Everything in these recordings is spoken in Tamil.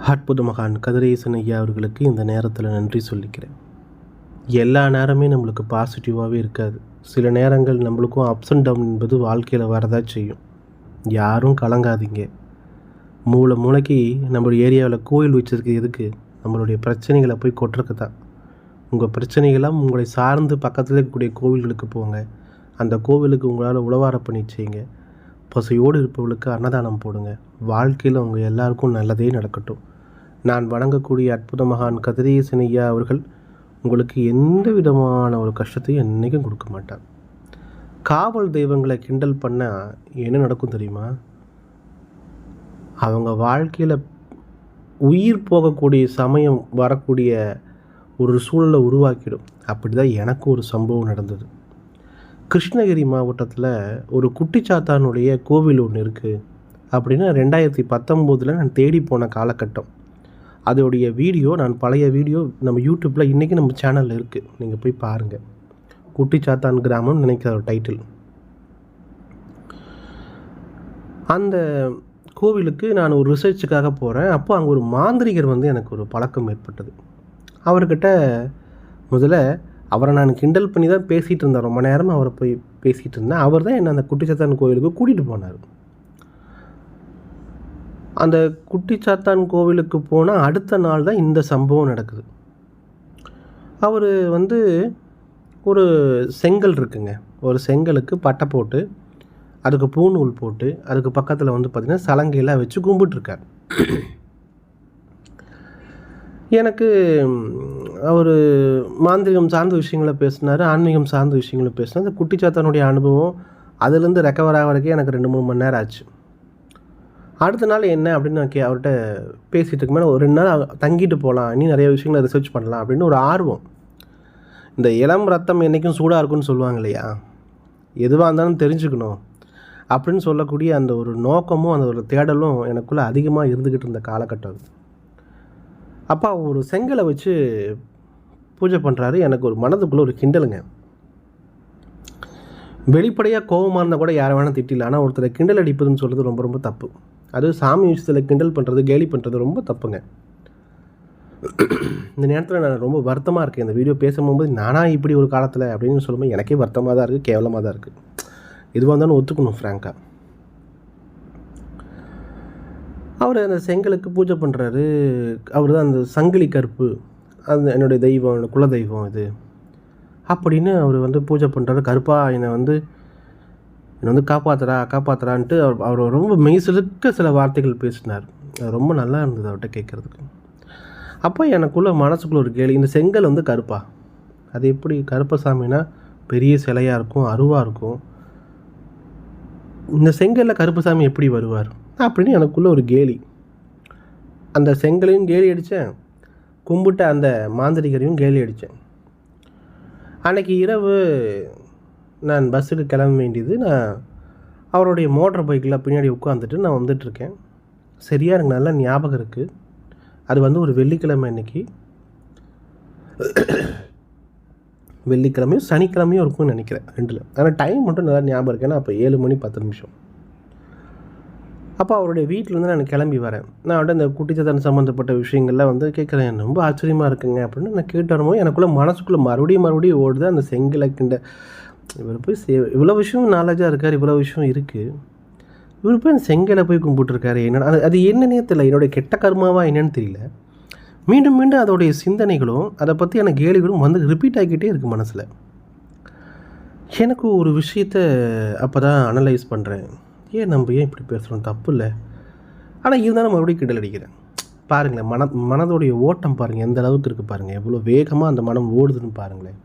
அற்புத மகான் கதிரேசன் ஐயா அவர்களுக்கு இந்த நேரத்தில் நன்றி சொல்லிக்கிறேன். எல்லா நேரமே நம்மளுக்கு பாசிட்டிவாகவே இருக்காது. சில நேரங்கள் நம்மளுக்கும் அப்ஸ் அண்ட் டவுன் என்பது வாழ்க்கையில் வரதா செய்யும். யாரும் கலங்காதீங்க. மூளை மூளைக்கு நம்மளுடைய ஏரியாவில் கோயில் வச்சிருக்கு எதுக்கு? நம்மளுடைய பிரச்சனைகளை போய் கொட்டுறக்கு தான் உங்கள் பிரச்சனைகளாம் உங்களை சார்ந்து பக்கத்தில் இருக்கக்கூடிய கோவில்களுக்கு போங்க. அந்த கோவிலுக்கு உங்களால் உழவார பண்ணி செய்யுங்க. பசியோடு இருப்பவர்களுக்கு அன்னதானம் போடுங்க. வாழ்க்கையில் அவங்க எல்லாருக்கும் நல்லதே நடக்கட்டும். நான் வணங்கக்கூடிய அற்புத மகான் கதிரேசனையா அவர்கள் உங்களுக்கு எந்த விதமான ஒரு கஷ்டத்தையும் என்றைக்கும் கொடுக்க மாட்டார். காவல் தெய்வங்களை கிண்டல் பண்ணால் என்ன நடக்கும் தெரியுமா? அவங்க வாழ்க்கையில் உயிர் போகக்கூடிய சமயம் வரக்கூடிய ஒரு சூழலை உருவாக்கிடும். அப்படி தான் எனக்கு ஒரு சம்பவம் நடந்தது. கிருஷ்ணகிரி மாவட்டத்தில் ஒரு குட்டிச்சாத்தானுடைய கோவில் ஒன்று இருக்குது அப்படின்னு ரெண்டாயிரத்தி பத்தொம்போதில் நான் தேடி போன காலகட்டம். அதோடைய வீடியோ நான் பழைய வீடியோ நம்ம யூடியூப்பில் இன்றைக்கி நம்ம சேனலில் இருக்குது நீங்கள் போய் பாருங்கள் குட்டிச்சாத்தான் கிராமம் நினைக்கிற ஒரு டைட்டில். அந்த கோவிலுக்கு நான் ஒரு ரிசர்ச்சுக்காக போகிறேன் அப்போ அங்கே ஒரு மாந்திரிகர் வந்து எனக்கு ஒரு பழக்கம் ஏற்பட்டது. அவர்கிட்ட முதல்ல அவரை நான் கிண்டல் பண்ணி தான் பேசிகிட்டு இருந்தேன் ரொம்ப நேரம் அவரை போய் பேசிகிட்டு இருந்தேன் அவர் தான் என்னை அந்த குட்டிச்சாத்தான் கோவிலுக்கு கூட்டிகிட்டு போனார். அந்த குட்டிச்சாத்தான் கோவிலுக்கு போனால் அடுத்த நாள் தான் இந்த சம்பவம் நடக்குது. அவர் வந்து ஒரு செங்கல் இருக்குங்க. ஒரு செங்கலுக்கு பட்டை போட்டு அதுக்கு பூநூல் போட்டு அதுக்கு பக்கத்தில் வந்து பார்த்திங்கன்னா சலங்கையெல்லாம் வச்சு கும்பிட்டுருக்கார். எனக்கு அவர் மாந்திரிகம் சார்ந்த விஷயங்களை பேசினார் ஆன்மீகம் சார்ந்த விஷயங்களை பேசினார். அந்த குட்டிச்சாத்தானுடைய அனுபவம் அதுலேருந்து ரெக்கவர் ஆகிறதுக்கே எனக்கு ரெண்டு மூணு மணி நேரம் ஆச்சு. அடுத்த நாள் என்ன அப்படின்னு நான் கே அவர்கிட்ட பேசிகிட்டு இருக்குமே ஒரு ரெண்டு நாள் தங்கிட்டு போகலாம் இன்னும் நிறைய விஷயங்களை ரிசர்ச் பண்ணலாம் அப்படின்னு ஒரு ஆர்வம். இந்த இளம் ரத்தம் என்றைக்கும் சூடாக இருக்குன்னு சொல்லுவாங்க இல்லையா? எதுவாக இருந்தாலும் தெரிஞ்சுக்கணும் அப்படின்னு சொல்லக்கூடிய அந்த ஒரு நோக்கமும் அந்த ஒரு தேடலும் எனக்குள்ளே அதிகமாக இருந்துக்கிட்டு இருந்த காலகட்டம் அது. அப்பா ஒரு செங்கலை வச்சு பூஜை பண்ணுறாரு எனக்கு ஒரு மனதுக்குள்ளே ஒரு கிண்டலுங்க. வெளிப்படையாக கோபமாக இருந்தால் கூட யாரை வேணால் திட்டில ஆனால் ஒருத்தரை கிண்டல் அடிப்பதுன்னு சொல்கிறது ரொம்ப ரொம்ப தப்பு. அது சாமி விஷயத்தில் கிண்டல் பண்ணுறது கேலி பண்ணுறது ரொம்ப தப்புங்க. இந்த நேரத்தில் நான் ரொம்ப வருத்தமாக இருக்கேன். இந்த வீடியோ பேசும்போது நானாக இப்படி ஒரு காலத்தில் அப்படின்னு சொல்லும்போது எனக்கே வருத்தமாக தான் இருக்குது கேவலமாக தான் இருக்குது இதுவாக இருந்தாலும் ஒத்துக்கணும் ஃப்ராங்காக அவர் அந்த செங்கலுக்கு பூஜை பண்ணுறாரு அவர் தான் அந்த சங்கிலி கருப்பு. அது என்னுடைய தெய்வம் என்னோட குல தெய்வம் இது. அப்படின்னு அவர் வந்து பூஜை பண்ணுறாரு கருப்பா என்னை வந்து என்னை வந்து காப்பாற்றுறா காப்பாற்றுறான்ட்டு அவர் அவர் ரொம்ப மெய்சிலுக்க சில வார்த்தைகள் பேசினார். அது ரொம்ப நல்லா இருந்தது அவர்கிட்ட கேட்குறதுக்கு. அப்போ எனக்குள்ளே மனசுக்குள்ள ஒரு கேள்வி இந்த செங்கல் வந்து கருப்பா. அது எப்படி கருப்பசாமினா பெரிய சிலையாக இருக்கும் அருவாக இருக்கும். இந்த செங்கலில் கருப்பசாமி எப்படி வருவார்? அப்படின்னு எனக்குள்ளே ஒரு கேலி. அந்த செங்கலையும் கேலி அடித்தேன் கும்பிட்ட அந்த மாந்திரிகரையும் கேலி அடித்தேன் அன்னைக்கு இரவு நான் பஸ்ஸுக்கு கிளம்ப வேண்டியது நான் அவருடைய மோட்டர் பைக்கில் பின்னாடி உட்காந்துட்டு நான் வந்துட்டுருக்கேன். சரியாக எனக்கு நல்லா ஞாபகம் இருக்குது அது வந்து ஒரு வெள்ளிக்கிழமை இன்றைக்கி வெள்ளிக்கிழமையும் சனிக்கிழமையும் இருக்கும்னு நினைக்கிறேன் ரெண்டில். ஆனால் டைம் மட்டும் நல்லா ஞாபகம் இருக்கு. ஏன்னா அப்போ ஏழு மணி பத்து நிமிஷம். அப்போ அவருடைய வீட்டிலேருந்து நான் கிளம்பி வரேன். நான் வந்து இந்த குட்டிச்சத்தன் சம்மந்தப்பட்ட விஷயங்கள்லாம் வந்து கேட்குறேன். ரொம்ப ஆச்சரியமாக இருக்குங்க அப்படின்னு நான் கேட்டு வரும்போது எனக்குள்ளே மனசுக்குள்ளே மறுபடியும் மறுபடியும் ஓடுது. அந்த செங்கலை கிண்ட இவர் போய் சே இவ்வளோ விஷயம் நாலேஜாக இருக்கார் இவ்வளோ விஷயம் இருக்குது இவர் போய் அந்த செங்கலை போய் கும்பிட்டுருக்காரு. என்னென்ன அது அது என்னன்னே தெரியல. என்னுடைய கெட்ட கர்மாவா என்னன்னு தெரியல. மீண்டும் மீண்டும் அதோடைய சிந்தனைகளும் அதை பற்றியான கேலிகளும் வந்து ரிப்பீட் ஆகிக்கிட்டே இருக்குது மனசில். எனக்கு ஒரு விஷயத்த அப்போ தான் அனலைஸ் பண்ணுறேன் ஏன் நம்ம ஏன் இப்படி பேசுகிறோம் தப்பு இல்லை ஆனால் இருந்தாலும் மறுபடியும் கிண்டல் அடிக்கிறேன். பாருங்களேன் மன மனதோடைய ஓட்டம் பாருங்கள் எந்த அளவுக்கு இருக்குது பாருங்கள் எவ்வளோ வேகமாக அந்த மனம் ஓடுதுன்னு பாருங்களேன்.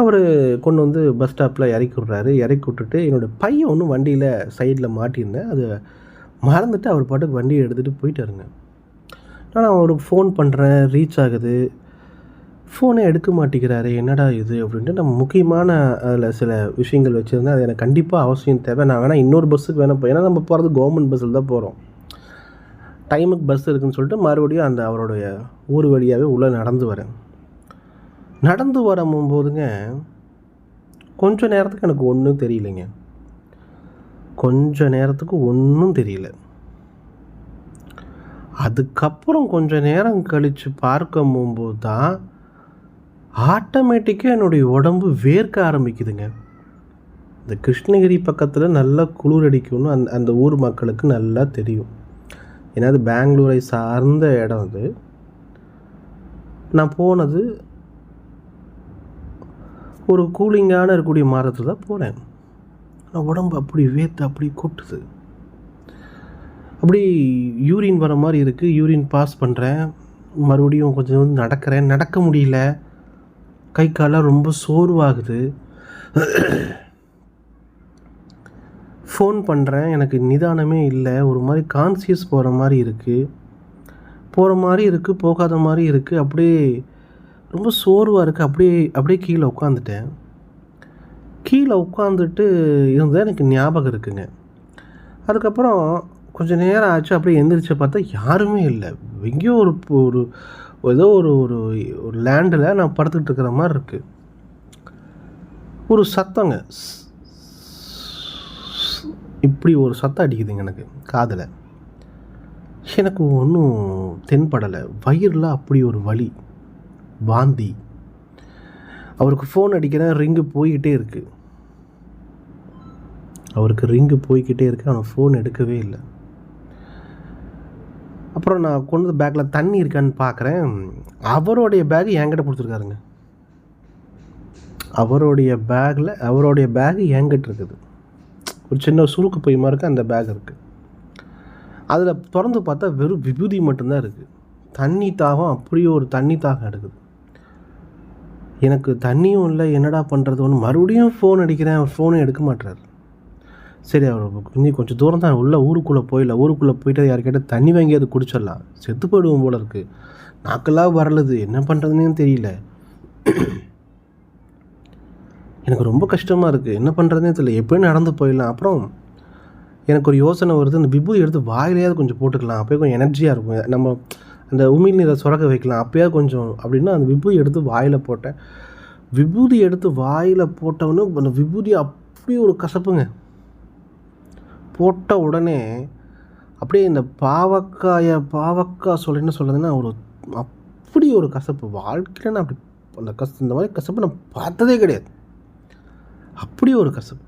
அவர் கொண்டு வந்து பஸ் ஸ்டாப்பில் இறக்கி விட்றாரு. இறக்கி விட்டுட்டு என்னோடய பையன் ஒன்று வண்டியில் சைடில் மாட்டியிருந்தேன். அது மறந்துட்டு அவர் பாட்டுக்கு வண்டியை எடுத்துகிட்டு போயிட்டாருங்க. நான் அவருக்கு ஃபோன் பண்ணுறேன் ரீச் ஆகுது. ஃபோனை எடுக்க மாட்டேங்கிறாரு என்னடா இது அப்படின்ட்டு நம்ம முக்கியமான அதில் சில விஷயங்கள் வச்சுருந்தேன் அது எனக்கு கண்டிப்பாக அவசியம் தேவை. நான் வேணால் இன்னொரு பஸ்ஸுக்கு வேணால் போய் ஏன்னா நம்ம போகிறது கவர்மெண்ட் பஸ்ஸில் தான் போகிறோம் டைமுக்கு பஸ் இருக்குன்னு சொல்லிட்டு மறுபடியும் அந்த அவருடைய ஊர் வழியாகவே உள்ளே நடந்து வரேன். நடந்து வரும்போதுங்க கொஞ்ச நேரத்துக்கு எனக்கு ஒன்றும் தெரியலைங்க. கொஞ்ச நேரத்துக்கு ஒன்றும் தெரியல. அதுக்கப்புறம் கொஞ்சம் நேரம் கழித்து பார்க்க போகும்போது தான் ஆட்டோமேட்டிக்காக என்னுடைய உடம்பு வேர்க்க ஆரம்பிக்குதுங்க. இந்த கிருஷ்ணகிரி பக்கத்தில் நல்லா குளிர் அடிக்கும்னு அந்த அந்த ஊர் மக்களுக்கு நல்லா தெரியும். ஏன்னா அது பெங்களூரை சார்ந்த இடம் அது. நான் போனது ஒரு கூலிங்கான இருக்கக்கூடிய மாதத்தில் தான் போனேன். ஆனால் உடம்பு அப்படி வேர்த்து அப்படி கொட்டுது. அப்படி யூரின் வர மாதிரி இருக்குது யூரின் பாஸ் பண்ணுறேன் மறுபடியும் கொஞ்சம் வந்து நடக்கிறேன். நடக்க முடியல. கை காலாக ரொம்ப சோர்வாகுது. ஃபோன் பண்ணுறேன் எனக்கு நிதானமே இல்லை. ஒரு மாதிரி கான்சியஸ் போகிற மாதிரி இருக்குது போகிற மாதிரி இருக்குது போகாத மாதிரி இருக்குது அப்படியே ரொம்ப சோர்வாக இருக்குது அப்படியே அப்படியே கீழே உட்காந்துட்டேன் கீழே உட்காந்துட்டு இருந்தால் எனக்கு ஞாபகம் இருக்குங்க. அதுக்கப்புறம் கொஞ்சம் நேரம் ஆச்சு அப்படியே எந்திரிச்சு பார்த்தா யாருமே இல்லை. எங்கேயோ ஒரு ஒரு ஏதோ ஒரு ஒரு ஒரு லேண்டில் நான் படுத்துக்கிட்டு இருக்கிற மாதிரி இருக்குது ஒரு சத்தங்க. இப்படி ஒரு சத்தம் அடிக்குதுங்க எனக்கு காதில். எனக்கு ஒன்றும் தென்படலை. வயிறில் அப்படி ஒரு வலி வாந்தி. அவருக்கு ஃபோன் அடிக்கிறேன் ரிங்கு போய்கிட்டே இருக்குது அவருக்கு ரிங்கு போய்கிட்டே இருக்கு. ஆனால் ஃபோன் எடுக்கவே இல்லை. அப்புறம் நான் கொண்டு வந்து பேக்கில் தண்ணி இருக்கான்னு பார்க்குறேன் அவருடைய பேக் என்கிட்ட கொடுத்துருக்காருங்க. அவருடைய பேக்கில் அவருடைய பேக் என்கிட்ட இருக்குது. ஒரு சின்ன சுருக்கு பை மாதிரி இருக்குது அந்த பேக் இருக்குது அதில் திறந்து பார்த்தா வெறும் விபூதி மட்டும்தான் இருக்குது தண்ணி தாகம் அப்படியே ஒரு தண்ணி தாகம் எடுக்குது. எனக்கு தண்ணியும் இல்லை என்னடா பண்ணுறது ஒன்று மறுபடியும் ஃபோன் அடிக்கிறேன் அவர் ஃபோனும் எடுக்க மாட்டுறாரு சரி அவர் கொஞ்சம் கொஞ்சம் தூரம் தான் உள்ள ஊருக்குள்ளே போயிடல ஊருக்குள்ளே போயிட்டு யாருக்கிட்ட தண்ணி வாங்கி அது குடிச்சிடலாம். செத்து போயிடுவோம் போல இருக்குது நாக்கெல்லாம் வரலது. என்ன பண்ணுறதுன்னு தெரியல. எனக்கு ரொம்ப கஷ்டமாக இருக்குது என்ன பண்ணுறதுனே தெரியல. எப்படியும் நடந்து போயிடலாம். அப்புறம் எனக்கு ஒரு யோசனை வருது. அந்த விபூதி எடுத்து வாயிலையாவது கொஞ்சம் போட்டுக்கலாம். அப்போயே கொஞ்சம் எனர்ஜியாக இருக்கும். நம்ம அந்த உமிழ் நீரை சுரக்க வைக்கலாம். அப்போயாவது கொஞ்சம் அப்படின்னா அந்த விபூதி எடுத்து வாயில் போட்டேன். விபூதி எடுத்து வாயில் போட்டவொன்னே அந்த விபூதி அப்படியே ஒரு கசப்புங்க. போட்ட உடனே அப்படியே இந்த பாவக்காயை பாவக்காய் சொல்ல சொல்கிறதுன்னா ஒரு அப்படி ஒரு கசப்பு. வாழ்க்கையில் நான் அப்படி அந்த கச இந்த மாதிரி கசப்பு நான் பார்த்ததே கிடையாது. அப்படி ஒரு கசப்பு.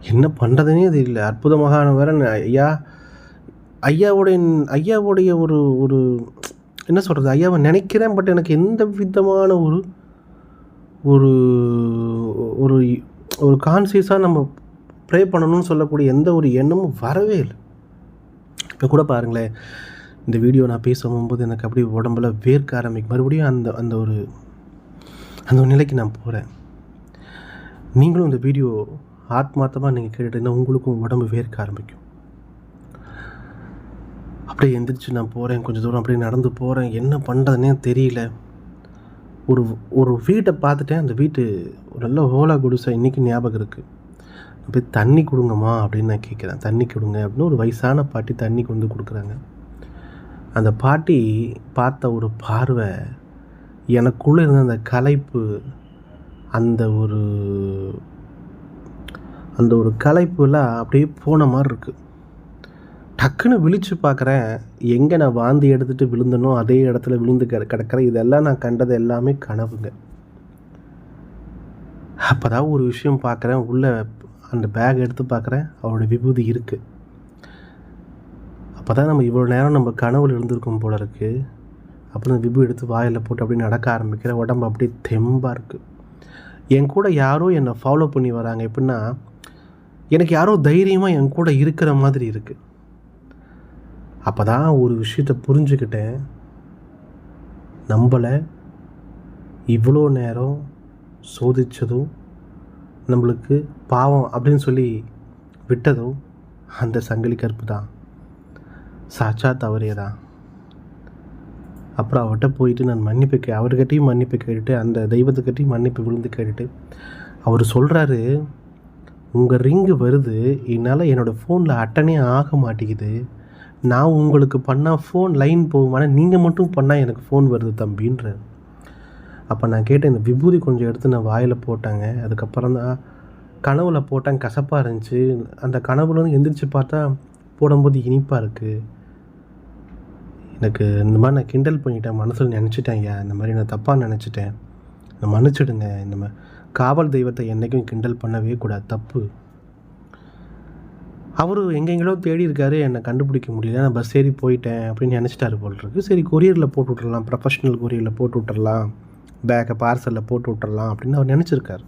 என்ன பண்ணுறதுனே தெரியல. அற்புதமாக வேற ஐயா ஐயாவுடைய ஐயாவுடைய ஒரு ஒரு என்ன சொல்கிறது ஐயாவை நினைக்கிறேன் பட் எனக்கு எந்த விதமான ஒரு ஒரு ஒரு ஒரு கான்சியஸாக நம்ம ப்ரே பண்ணணும்னு சொல்லக்கூடிய எந்த ஒரு எண்ணமும் வரவே இல்லை. இப்போ கூட பாருங்களேன் இந்த வீடியோ நான் பேச போகும்போது எனக்கு அப்படியே உடம்புல வேர்க்க ஆரம்பிக்கும். மறுபடியும் அந்த அந்த ஒரு அந்த ஒரு நிலைக்கு நான் போகிறேன் நீங்களும் இந்த வீடியோ ஆத்மார்த்தமாக நீங்கள் கேட்டுட்டீங்கன்னா உங்களுக்கும் உடம்பு வேர்க்க ஆரம்பிக்கும். அப்படியே எந்திரிச்சு நான் போகிறேன் கொஞ்சம் தூரம் அப்படியே நடந்து போகிறேன் என்ன பண்ணுறதுனே தெரியல. ஒரு ஒரு வீட்டை பார்த்துட்டேன். அந்த வீட்டு ஒரு நல்ல ஓலா குடிசை இன்றைக்கி ஞாபகம் இருக்குது போய் தண்ணி கொடுங்கம்மா அப்படின்னு நான் கேட்குறேன். தண்ணி கொடுங்க அப்படின்னு ஒரு வயசான பாட்டி தண்ணி கொண்டு கொடுக்குறாங்க. அந்த பாட்டி பார்த்த ஒரு பார்வை எனக்குள்ளே இருந்த அந்த கலைப்பு அந்த ஒரு அந்த ஒரு கலைப்புலாம் அப்படியே போன மாதிரி இருக்குது டக்குன்னு விழித்து பார்க்குறேன். எங்கே நான் வாந்தி எடுத்துகிட்டு விழுந்தனோ அதே இடத்துல விழுந்து கிட கிடக்கிறேன். இதெல்லாம் நான் கண்டது எல்லாமே கனவுங்க. அப்போ தான் ஒரு விஷயம் பார்க்குறேன். உள்ளே அந்த பேக் எடுத்து பார்க்குறேன். அவரோட விபூதி இருக்குது அப்போ தான் நம்ம இவ்வளோ நேரம் நம்ம கனவுல இருந்திருக்கும் போல இருக்குது அப்புறம் விபு எடுத்து வாயில் போட்டு அப்படியே நடக்க ஆரம்பிக்கிறேன் உடம்பு அப்படியே தெம்பாக இருக்குது என் கூட யாரோ என்னை ஃபாலோ பண்ணி வராங்க. எப்படின்னா எனக்கு யாரோ தைரியமாக என் கூட இருக்கிற மாதிரி இருக்குது அப்போ தான் ஒரு விஷயத்த புரிஞ்சுக்கிட்டேன். நம்மளை இவ்வளோ நேரம் சோதித்ததும் நம்மளுக்கு பாவம் அப்படின்னு சொல்லி விட்டதும் அந்த சங்கிலி கருப்பு தான். சாச்சா தவறே தான். அப்புறம் அவர்கிட்ட போயிட்டு நான் மன்னிப்பு கே அவர்கிட்டையும் மன்னிப்பு கேட்டுட்டு அந்த தெய்வத்துக்கிட்டையும் மன்னிப்பு விழுந்து கேட்டுட்டு அவர் சொல்கிறாரு உங்கள் ரிங்கு வருது என்னால் என்னோடய ஃபோனில் அட்டனே ஆக மாட்டேங்குது. நான் உங்களுக்கு பண்ணால் ஃபோன் லைன் போகுமானா நீங்கள் மட்டும் பண்ணால் எனக்கு ஃபோன் வருது தம்பின்ற அப்போ நான் கேட்டேன் இந்த விபூதி கொஞ்சம் எடுத்து நான் வாயில் போட்டாங்க. அதுக்கப்புறம் தான் கனவுல போட்டேன் கசப்பாக இருந்துச்சு. அந்த கனவுல வந்து எந்திரிச்சு பார்த்தா போடும்போது இனிப்பாக இருக்குது எனக்கு இந்த மாதிரி நான் கிண்டல் பண்ணிட்டேன் மனசில் நினச்சிட்டேன் ஐயா இந்த மாதிரி நான் தப்பாக நினச்சிட்டேன். நான் மன்னிச்சிடுங்க இந்த மாதிரி காவல் தெய்வத்தை என்றைக்கும் கிண்டல் பண்ணவே கூடாது தப்பு. அவர் எங்கெங்களோ தேடி இருக்காரு என்னை கண்டுபிடிக்க முடியல நான் பஸ் ஏறி போயிட்டேன் அப்படின்னு நினச்சிட்டாரு போல் இருக்கு. சரி கொரியரில் போட்டு விட்றலாம் ப்ரொஃபஷ்னல் கொரியரில் போட்டு விட்றலாம் பேக்கை பார்சலில் போட்டு விட்டுறலாம் அப்படின்னு அவர் நினச்சிருக்காரு.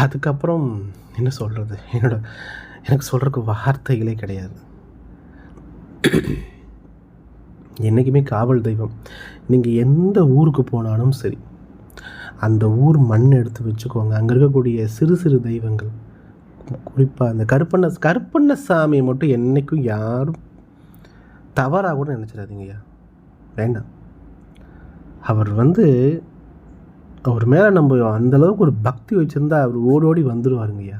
அதுக்கப்புறம் என்ன சொல்கிறது என்னோட எனக்கு சொல்கிறதுக்கு வார்த்தைகளே கிடையாது. என்றைக்குமே காவல் தெய்வம். நீங்கள் எந்த ஊருக்கு போனாலும் சரி அந்த ஊர் மண் எடுத்து வச்சுக்கோங்க. அங்கே இருக்கக்கூடிய சிறு சிறு தெய்வங்கள் குறிப்பாக அந்த கருப்பண்ண கருப்பண்ண சாமியை மட்டும் என்றைக்கும் யாரும் தவறாக கூட நினச்சிடாதீங்கய்யா. வேண்டாம். அவர் வந்து அவர் மேலே நம்ம அந்தளவுக்கு ஒரு பக்தி வச்சுருந்தா அவர் ஓடோடி வந்துடுவாருங்கய்யா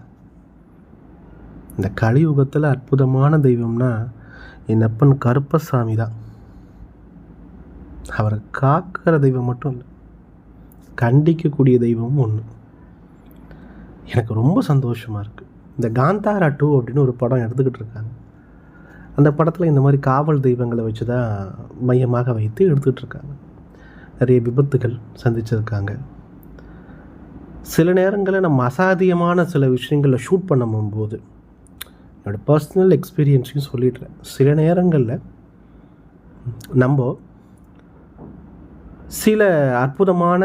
இந்த கலியுகத்தில் அற்புதமான தெய்வம்னா என் அப்பன் கருப்பசாமி தான். அவரை காக்கிற தெய்வம் மட்டும் இல்லை கண்டிக்கக்கூடிய தெய்வமும் ஒன்று எனக்கு ரொம்ப சந்தோஷமாக இருக்குது இந்த காந்தாரா டூ அப்படின்னு ஒரு படம் எடுத்துக்கிட்டு இருக்காங்க. அந்த படத்தில் இந்த மாதிரி காவல் தெய்வங்களை வச்சு தான் மையமாக வைத்து எடுத்துக்கிட்டு இருக்காங்க. நிறைய விபத்துகள் சந்திச்சிருக்காங்க. சில நேரங்களில் நம்ம அசாத்தியமான சில விஷயங்களில் ஷூட் பண்ணும்போது என்னோடய பர்சனல் எக்ஸ்பீரியன்ஸையும் சொல்லிடுறேன். சில நேரங்களில் நம்ம சில அற்புதமான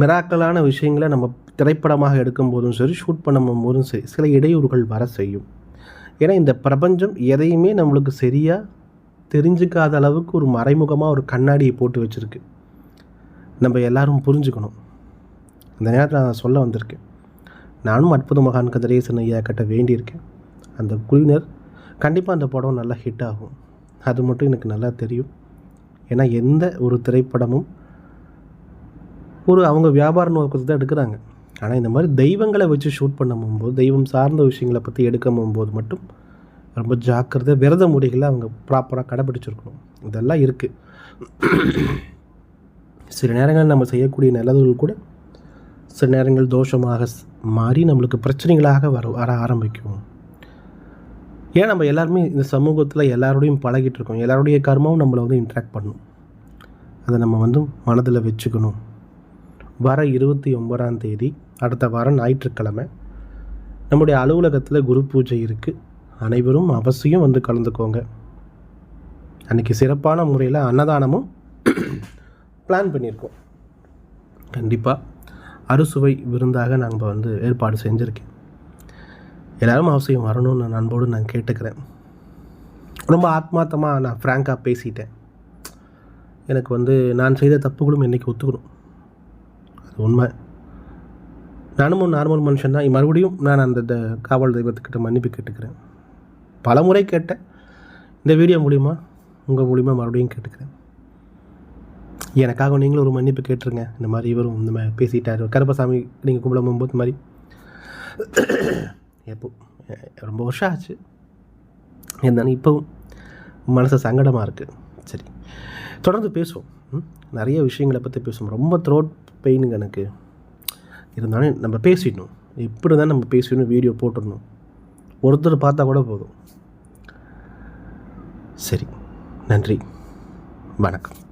மிராக்கலான விஷயங்களை நம்ம திரைப்படமாக எடுக்கும்போதும் சரி ஷூட் பண்ணும் போதும் சரி சில இடையூறுகள் வர செய்யும். ஏன்னா இந்த பிரபஞ்சம் எதையுமே நம்மளுக்கு சரியாக தெரிஞ்சுக்காத அளவுக்கு ஒரு மறைமுகமாக ஒரு கண்ணாடியை போட்டு வச்சுருக்கு. நம்ம எல்லாரும் புரிஞ்சுக்கணும். இந்த நேரத்தில் நான் சொல்ல வந்திருக்கேன். நானும் அற்புத மகான் கதிரேசன் ஐயா கட்ட வேண்டியிருக்கேன். அந்த குழுவினர் கண்டிப்பாக அந்த படம் நல்லா ஹிட் ஆகும். அது மட்டும் எனக்கு நல்லா தெரியும். ஏன்னா எந்த ஒரு திரைப்படமும் ஒரு அவங்க வியாபார நோக்கத்தை தான் எடுக்கிறாங்க. ஆனால் இந்த மாதிரி தெய்வங்களை வச்சு ஷூட் பண்ண போகும்போது தெய்வம் சார்ந்த விஷயங்களை பற்றி எடுக்க போகும்போது மட்டும் ரொம்ப ஜாக்கிரதை விரத முறைகளை அவங்க ப்ராப்பராக கடைப்பிடிச்சிருக்கணும் இதெல்லாம் இருக்குது சில நேரங்களில் நம்ம செய்யக்கூடிய நல்லதுகள் கூட சில நேரங்கள் தோஷமாக மாறி நம்மளுக்கு பிரச்சனைகளாக வர வர ஆரம்பிக்கும். ஏன் நம்ம எல்லாருமே இந்த சமூகத்தில் எல்லாரோடையும் பழகிட்டு இருக்கோம். எல்லாருடைய கர்மாவும் நம்மளை வந்து இன்ட்ராக்ட் பண்ணும். அதை நம்ம வந்து மனதில் வச்சுக்கணும். வர இருபத்தி ஒன்பதாம் தேதி அடுத்த வாரம் ஞாயிற்றுக்கிழமை நம்முடைய அலுவலகத்தில் குரு பூஜை இருக்குது அனைவரும் அவசியம் வந்து கலந்துக்கோங்க. அன்றைக்கி சிறப்பான முறையில் அன்னதானமும் பிளான் பண்ணியிருக்கோம். கண்டிப்பாக அறுசுவை விருந்தாக நாங்கள் வந்து ஏற்பாடு செஞ்சுருக்கேன். எல்லோரும் அவசியம் வரணும்னு நான் அன்போடு நான் கேட்டுக்கிறேன். ரொம்ப ஆத்மார்த்தமாக நான் ஃப்ராங்காக பேசிட்டேன். எனக்கு வந்து நான் செய்த தப்புகளும் என்றைக்கு ஒத்துக்கணும்? அது உண்மை. நானும் ஒரு நார்மல் மனுஷன் தான். மறுபடியும் நான் அந்த காவல் தெய்வத்துக்கிட்ட மன்னிப்பு கேட்டுக்கிறேன். பல முறை கேட்டேன். இந்த வீடியோ மூலிமா உங்கள் மூலிமா மறுபடியும் கேட்டுக்கிறேன். எனக்காக நீங்களும் ஒரு மன்னிப்பு கேட்டுருங்க. இந்த மாதிரி இவரும் இந்த மாதிரி பேசிட்டார். கருப்பசாமி நீங்கள் கும்பிட போகும்போது இந்த மாதிரி எப்போ? ரொம்ப வருஷம் ஆச்சு. இருந்தாலும் இப்போவும் மனசு சங்கடமாக இருக்குது சரி. தொடர்ந்து பேசுவோம். நிறைய விஷயங்களை பற்றி பேசுவோம். ரொம்ப த்ரோட் பெயினுங்க எனக்கு. இருந்தாலும் நம்ம பேசிடணும். எப்படி தான் நம்ம பேசிடணும் வீடியோ போட்டுடணும். ஒருத்தர் பார்த்தா கூட போதும். சரி. நன்றி. வணக்கம்.